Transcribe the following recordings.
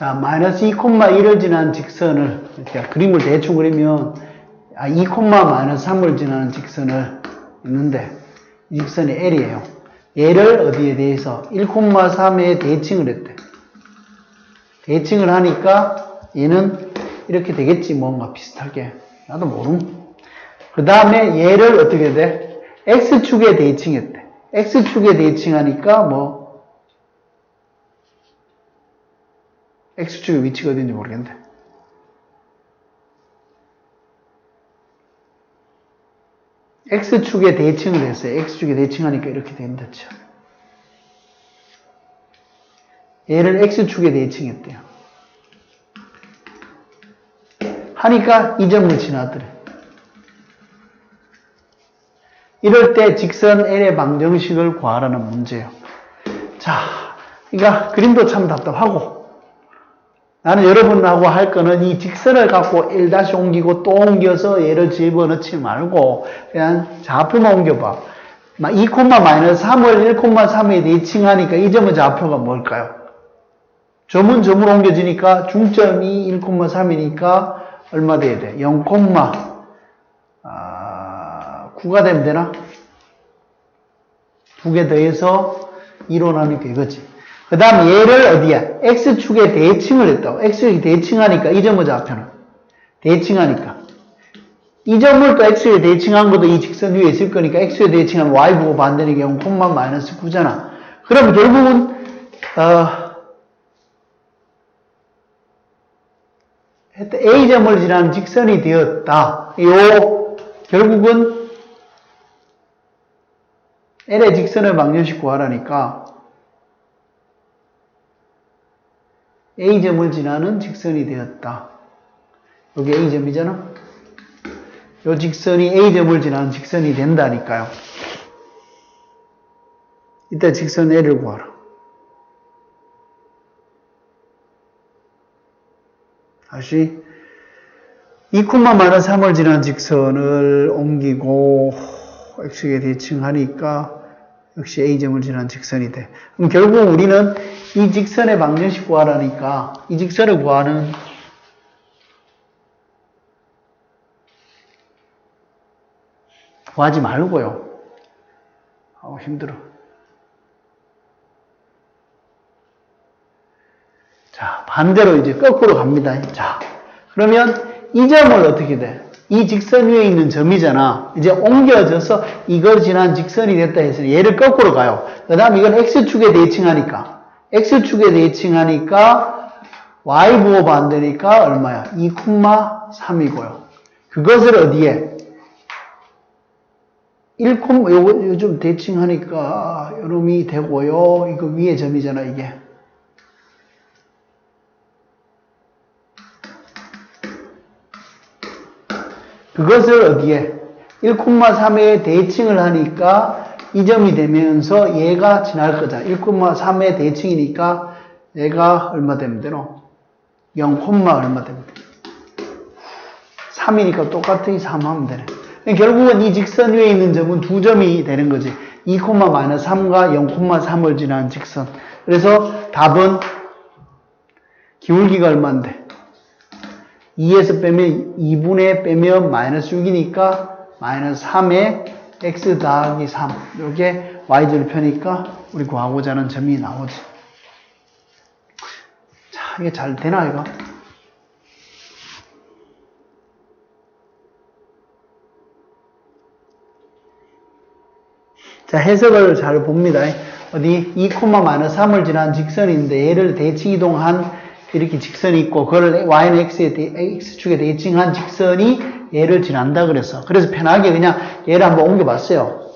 자, 마이너스 2,1을 지나는 직선을, 이렇게 그림을 대충 그리면, 아, 2, 마이너스 3을 지나는 직선을 있는데, 이 직선이 L이에요. 얘를 어디에 대해서 1,3에 대칭을 했대. 대칭을 하니까 얘는 이렇게 되겠지, 뭔가 비슷하게. 나도 모름. 그 다음에 얘를 어떻게 돼? X축에 대칭했대. X축에 대칭하니까 뭐, X축의 위치가 어딘지 모르겠는데. X축에 대칭을 했어요. X축에 대칭하니까 이렇게 된다 죠. 얘를 X축에 대칭했대요. 하니까 이 점을 지나더래. 이럴 때 직선 L의 방정식을 구하라는 문제예요. 자, 그러니까 그림도 참 답답하고 나는 여러분하고 할 거는 이 직선을 갖고 1 다시 옮기고 또 옮겨서 얘를 집어넣지 말고 그냥 좌표만 옮겨봐. 2, 마이너스 3을 1,3에 대칭하니까 이 점의 좌표가 뭘까요? 점은 점으로 옮겨지니까 중점이 1,3이니까 얼마 돼야 돼? 0, 아, 9가 되면 되나? 두 개 더해서 2로 나누니까 이거지. 그 다음 얘를 어디야? X축에 대칭을 했다고. X축에 대칭하니까 이 점의 좌표는. 대칭하니까. 이 점을 또 X에 대칭한 것도 이 직선 위에 있을 거니까 X에 대칭하면 Y 보고 반대는 경우 콤마 마이너스 9잖아. 그럼 결국은 어, A점을 지나는 직선이 되었다. 요 결국은 L의 직선을 방정식 구하라니까 A점을 지나는 직선이 되었다. 여기 A점이잖아? 이 직선이 A점을 지나는 직선이 된다니까요. 이때 직선 L을 구하라. 다시 2, 마이너스 3을 지난 직선을 옮기고 x에 대칭하니까 역시 a점을 지난 직선이 돼. 그럼 결국 우리는 이 직선의 방정식 구하라니까 이 직선을 구하는 구하지 말고요. 아 힘들어. 자, 반대로 이제 거꾸로 갑니다. 자, 그러면 이 점을 어떻게 돼? 이 직선 위에 있는 점이잖아. 이제 옮겨져서 이걸 지난 직선이 됐다 해서 얘를 거꾸로 가요. 그 다음 이건 X축에 대칭하니까. X축에 대칭하니까 Y 부호 반대니까 얼마야? 2,3이고요. 그것을 어디에? 1, 요거 요즘 대칭하니까 요놈이 되고요. 이거 위에 점이잖아, 이게. 그것을 어디에 1,3에 대칭을 하니까 이 점이 되면서 얘가 지날 거잖아. 1,3에 대칭이니까 얘가 얼마 되면 되노? 0, 얼마 되면 돼? 3이니까 똑같이 3 하면 되네. 결국은 이 직선 위에 있는 점은 두 점이 되는 거지. 2, 마이너스 3과 0,3을 지난 직선. 그래서 답은 기울기가 얼마인데? 2에서 빼면 2분의 빼면 마이너스 6이니까 마이너스 3에 x 더하기 3 이렇게 y절을 펴니까 우리 구하고자 하는 점이 나오지. 자 이게 잘 되나 이거? 자 해석을 잘 봅니다. 어디 2, 마이너스 3을 지난 직선인데 얘를 대칭 이동한 이렇게 직선이 있고 그걸 y는 x에 대, x축에 대칭한 직선이 얘를 지난다 그래서 그래서 편하게 그냥 얘를 한번 옮겨봤어요.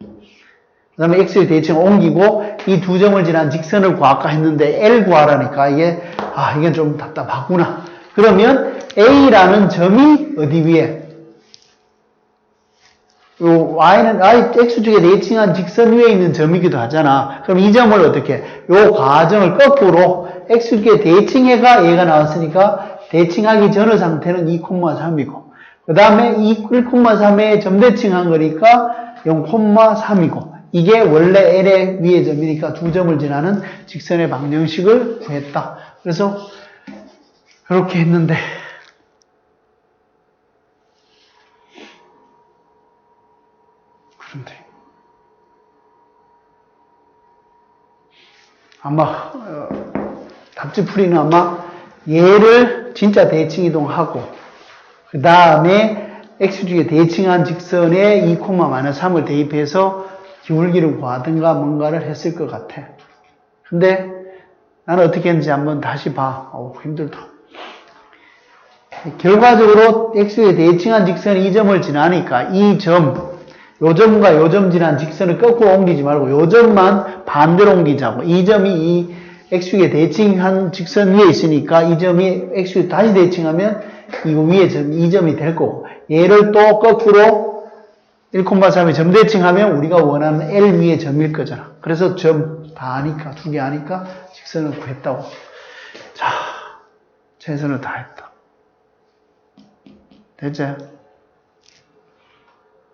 그 다음에 x에 대칭 옮기고 이 두 점을 지난 직선을 구할까 했는데 l 구하라니까 이게 아 이게 좀 답답하구나. 그러면 a라는 점이 어디 위에 요 y는 y x축에 대칭한 직선 위에 있는 점이기도 하잖아. 그럼 이 점을 어떻게 요 과정을 거꾸로 x축에 대칭해가 얘가 나왔으니까 대칭하기 전의 상태는 2,3이고 그 다음에 1,3에 점대칭한 거니까 0,3이고 이게 원래 L의 위의 점이니까 두 점을 지나는 직선의 방정식을 구했다. 그래서 이렇게 했는데 그런데 아마 어, 답지풀이는 아마 얘를 진짜 대칭 이동하고 그 다음에 x축에 대칭한 직선에 2, 마이너스 3을 대입해서 기울기를 구하든가 뭔가를 했을 것 같아. 근데 나는 어떻게 했는지 한번 다시 봐. 어우, 힘들다. 결과적으로 x에 대칭한 직선이 이 점을 지나니까 이 점, 요 점과 요 점 지난 직선을 거꾸로 옮기지 말고 요 점만 반대로 옮기자고. 이 점이 이 x축에 대칭한 직선 위에 있으니까 이 점이 x축에 다시 대칭하면 이거 위에 점, 이 점이 될 거고. 얘를 또 거꾸로 1,3에 점 대칭하면 우리가 원하는 L 위의 점일 거잖아. 그래서 점 다 아니까, 두 개 아니까 직선을 구했다고. 자, 최선을 다했다. 됐지?